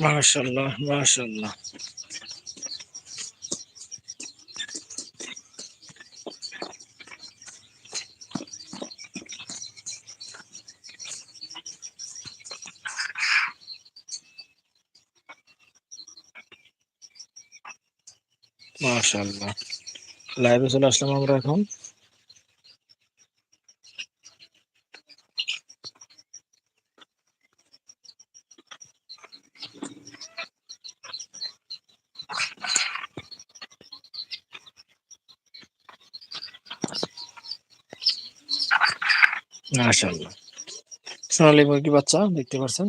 মাশাআল্লাহ মাশাআল্লাহ। মাশাআল্লাহ। লাইভে চলে আসলাম আমরা এখন। মাশাআল্লাহ। সোনালী মুরগি বাচ্চা দেখতে পাচ্ছেন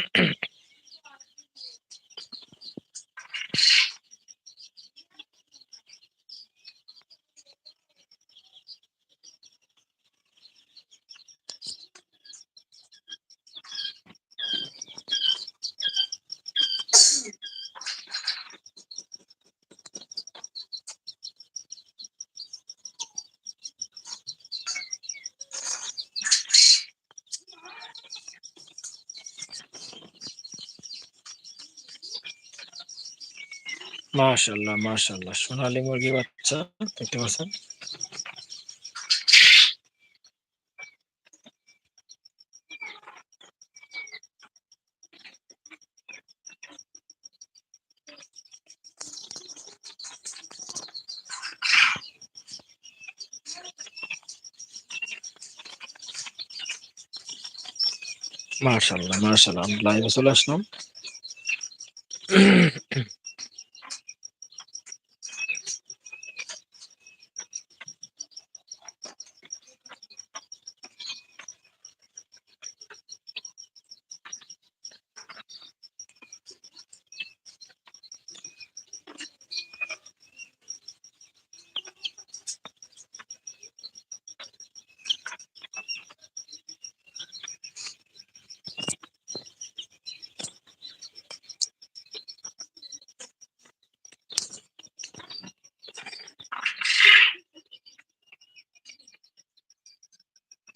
মাশাআল্লাহ মাশাআল্লাহ। সোনালী মুরগি বাচ্চা দেখতে পাচ্ছেন? মাশাআল্লাহ মাশাআল্লাহ। আমি লাইভে চলে আসলাম।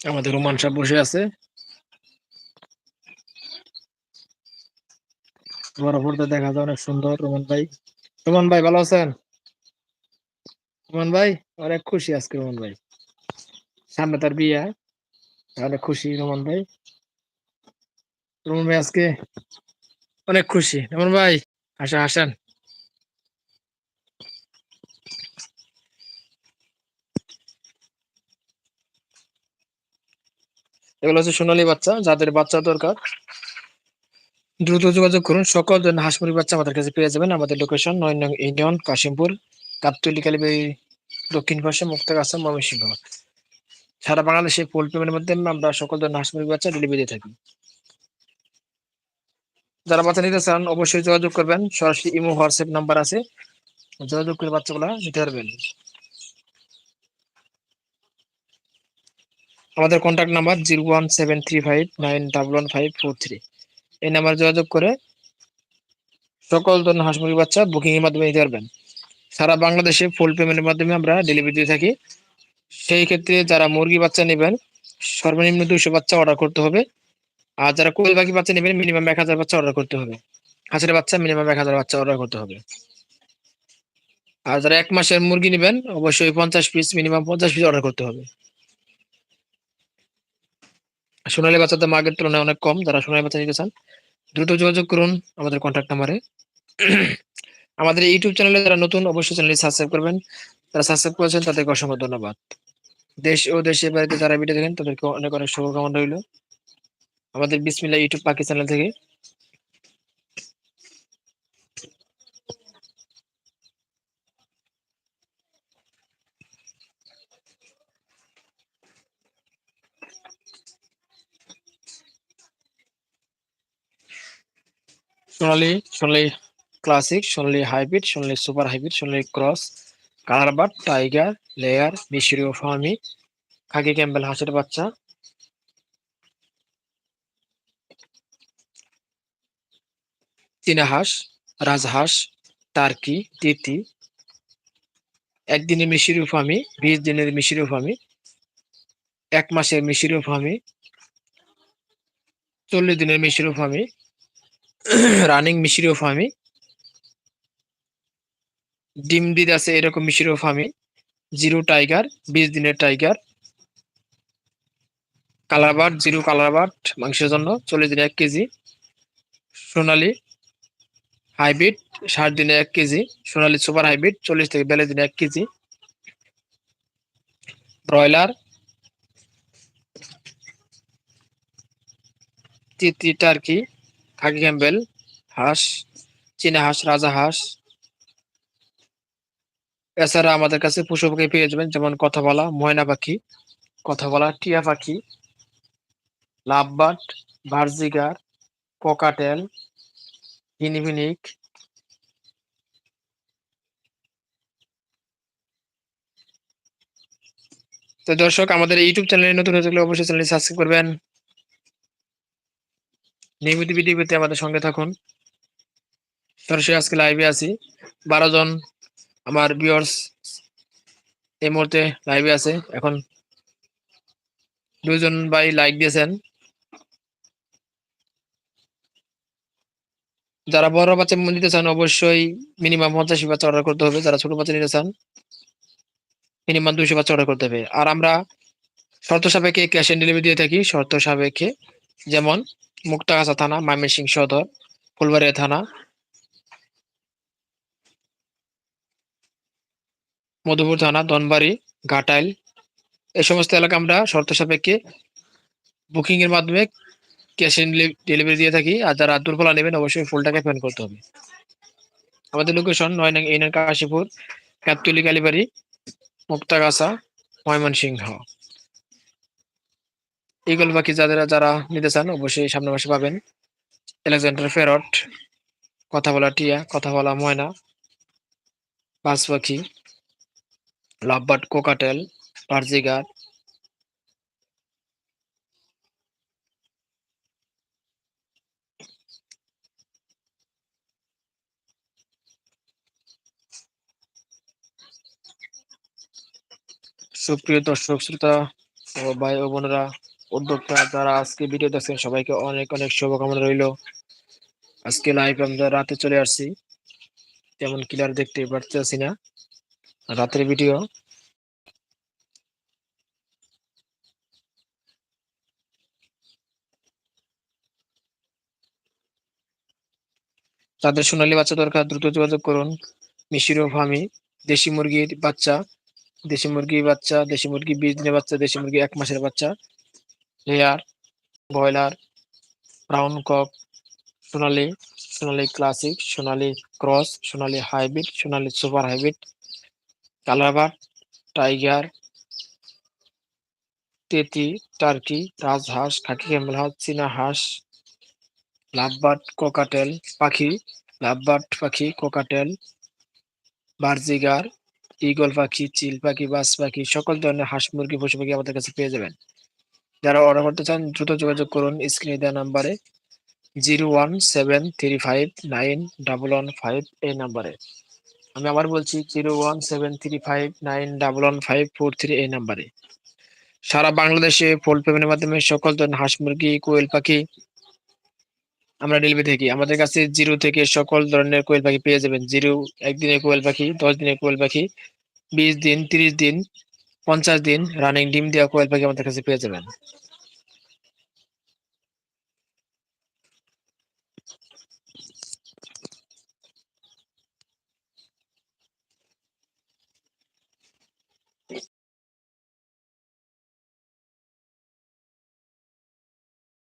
আমাদের রোমান সাহেব বসে আছে। বড় পর্দা দেখা যায়, অনেক সুন্দর। রোমান ভাই রোমান ভাই, ভালো আছেন? রোমান ভাই, অনেক খুশি আজকে রোমান ভাই। সামনে তার বিয়ে, অনেক খুশি রোমান ভাই। রোমান ভাই আজকে অনেক খুশি। রোমান ভাই আসা আসেন। এগুলো হচ্ছে সোনালী বাচ্চা, যাদের বাচ্চা দরকার। দ্রুত যোগাযোগ করুন। সকল ধরনের হাঁস মুরগির বাচ্চা আমাদের কাছে পেয়ে যাবেন। আমাদের লোকেশন নয় নং ইউনিয়ন, কাশিমপুর, কাপতলি কালিবাই দক্ষিণ পাশে মুক্তাগাছা ময়মনসিংহ। সারা বাংলাদেশে ফুল পেমেন্টের মধ্যে আমরা সকল ধরনের হাঁস মুরগির বাচ্চা ডেলিভারি দিয়ে থাকি। যারা বাচ্চা নিতে চান, অবশ্যই যোগাযোগ করবেন। সরাসরি ইমো, হোয়াটসঅ্যাপ নাম্বার আছে। যোগাযোগ করে বাচ্চাগুলা নিতে পারবেন। আমাদের contact number zero one seven three five nine double one five four three এই নাম্বার যোগাযোগ করে সকল ধরনের হাঁস মুরগির বাচ্চা বুকিংয়ের মাধ্যমে নিতে পারবেন। সারা বাংলাদেশে ফুল পেমেন্টের মাধ্যমে আমরা ডেলিভারি দিয়ে থাকি। সেই ক্ষেত্রে যারা মুরগি বাচ্চা নেবেন, সর্বনিম্ন দুইশো বাচ্চা অর্ডার করতে হবে। আর যারা কোয়েল পাখি বাচ্চা নেবেন মিনিমাম এক হাজার বাচ্চা অর্ডার করতে হবে। হাঁসের বাচ্চা মিনিমাম এক হাজার বাচ্চা অর্ডার করতে হবে। আর যারা এক মাসের মুরগি নেবেন, অবশ্যই পঞ্চাশ পিস মিনিমাম পঞ্চাশ পিস অর্ডার করতে হবে। সোনালী বাচ্চাদের দাম আগের তুলনায় অনেক কম, যারা সোনালী বাচ্চা নিতে চান, দ্রুত যোগাযোগ করুন আমাদের কন্ট্যাক্ট নাম্বারে আমাদের ইউটিউব চ্যানেলে যারা নতুন, অবশ্যই চ্যানেলটি সাবস্ক্রাইব করবেন। যারা সাবস্ক্রাইব করেছেন, তাদেরকে অসংখ্য ধন্যবাদ। দেশ ও দেশের বাড়িতে যারা ভিডিও দেখেন, তাদেরকে অনেক অনেক শুভকামনা রইল। আমাদের বিসমিল্লা ইউটিউব পাকিস্তান চ্যানেল থেকে। সোনালি সোনালি ক্লাসিক সোনালি হাইব্রিড সোনালি সুপার হাইব্রিড সোনালি ক্রস কালারবাট টাইগার লেয়ার মিশরীয় ফার্মি খাকি ক্যাম্বেল হাঁসের বাচ্চা। চীনা হাঁস, রাজহাঁস, টার্কি, তিতি। একদিনের মিশরি ফার্মি বিশ দিনের মিশরি ফার্মি এক মাসের মিশরি ফার্মি চল্লিশ দিনের মিশরি ফার্মি রানিং মিশরি ফার্মি ডিম দিদ আছে এরকম মিশরি ফার্মি জিরো টাইগার, বিশ দিনের টাইগার। কালারবাট জিরো কালারবাট মাংসের জন্য চল্লিশ দিনে এক কেজি। সোনালি হাইব্রিড, ষাট দিনে এক কেজি। সোনালি সুপার হাইব্রিড, চল্লিশ থেকে বিয়াল্লিশ দিনে এক কেজি। ব্রয়লার তিতি টার্কি। খাকি ক্যাম্বেল হাঁস, চীনা হাঁস, রাজা হাঁস। এছাড়া আমাদের কাছে পশু পাখি পেয়ে যাবেন, যেমন কথা বলা, ময়না পাখি, কথা বলা, টিয়া পাখি লাভবাট ভার্জিগার, পকাটেল হিনিফিনিক তো দর্শক, আমাদের ইউটিউব চ্যানেলে নতুন হয়ে থাকলে অবশ্যই চ্যানেলটি সাবস্ক্রাইব করবেন। নিয়মিত ভিডিও পেতে আমাদের সঙ্গে থাকুন। সরাসরি আজকে লাইভে আছি। বারো জন আমার ভিউয়ার্স এই মুহূর্তে লাইভে আছে। এখন দুজন ভাই লাইক দিয়েছেন। যারা বড় বাচ্চা নিতে চান, অবশ্যই মিনিমাম পঞ্চাশি বাচ্চা অর্ডার করতে হবে। যারা ছোট বাচ্চা নিতে চান মিনিমাম দুইশো বাচ্চা অর্ডার করতে হবে। আর আমরা শর্ত সাপেক্ষে ক্যাশ অন ডেলিভারি দিয়ে থাকি। শর্ত সাপেক্ষে যেমন মুক্তাগাছা থানা ময়মনসিং সদর, ফুলবাড়িয়া থানা। মধুপুর থানা ধনবাড়ি ঘাটাইল। এই সমস্ত এলাকা আমরা শর্ত সাপেক্ষে বুকিং এর মাধ্যমে ক্যাশ অন ডেলিভারি দিয়ে থাকি। আর যারা দুর্বলা নেবেন, অবশ্যই ফুল টাকা করতে হবে। আমাদের লোকেশন নয় নং ইউনিয়ন কাশীপুর কাতুলি কালীবাড়ি, মুক্তাগাছা, ময়মনসিংহ। ইগল পাখি যাদের যারা নিতে চান, অবশ্যই সামনে মাসে পাবেন। আলেকজান্ডার ফেরট কথা বলা টিয়া, কথা বলা ময়না, বাস পাখি লাভবাট কোকাটেল পারজিগার সুপ্রিয় দর্শক, শ্রোতা ও ভাই ও বোনেরা উদ্যোক্তা যারা আজকে ভিডিও দেখছেন, সবাইকে অনেক অনেক শুভকামনা রইল। আজকে লাইভ আমরা রাতে চলে আসছি। তেমন ক্লিয়ার দেখতে পারতেছি না। রাতের ভিডিও তাদের সোনালী বাচ্চা দরকার, দ্রুত যোগাযোগ করুন। মিশিরো ফার্মি দেশি মুরগির বাচ্চা, দেশি মুরগির বাচ্চা, দেশি মুরগি দিনের বাচ্চা, দেশি মুরগি এক মাসের বাচ্চা। Layer broiler brown cock Sonali Sonali classic Sonali cross Sonali hybrid Sonali super hybrid কালারবার tiger তেতি টার্কি রাজহাঁস খাকি হাঁস চীনা হাঁস লাভবার্ড কোকাটেল পাখি লাভবার্ড পাখি কোকাটেল বার্জিগার ইগল পাখি, চিল পাখি, বাস পাখি, সকল ধরনের হাঁস মুরগি, পশু পাখি আমাদের কাছে পেয়ে যাবেন। যারা অর্ডার করতে চান, দ্রুত যোগাযোগ করুন স্ক্রিনে দেওয়া নাম্বারে zero one seven three five nine double one five এই নাম্বারে আমি আবার বলছি zero one seven three five nine double one five four three এই নাম্বারে সারা বাংলাদেশে ফোল পেমেন্টের মাধ্যমে সকল ধরনের হাঁস মুরগি, কোয়েল পাখি আমরা ডেলিভারি থাকি আমাদের কাছে জিরো থেকে সকল ধরনের কোয়েল পাখি পেয়ে যাবেন। জিরো একদিনের কোয়েল পাখি, দশ দিনের কোয়েল পাখি, বিশ দিন, তিরিশ দিন পঞ্চাশ দিন রানিং ডিম দেওয়া কোয়েল পাখি আমাদের কাছে পেয়ে যাবেন।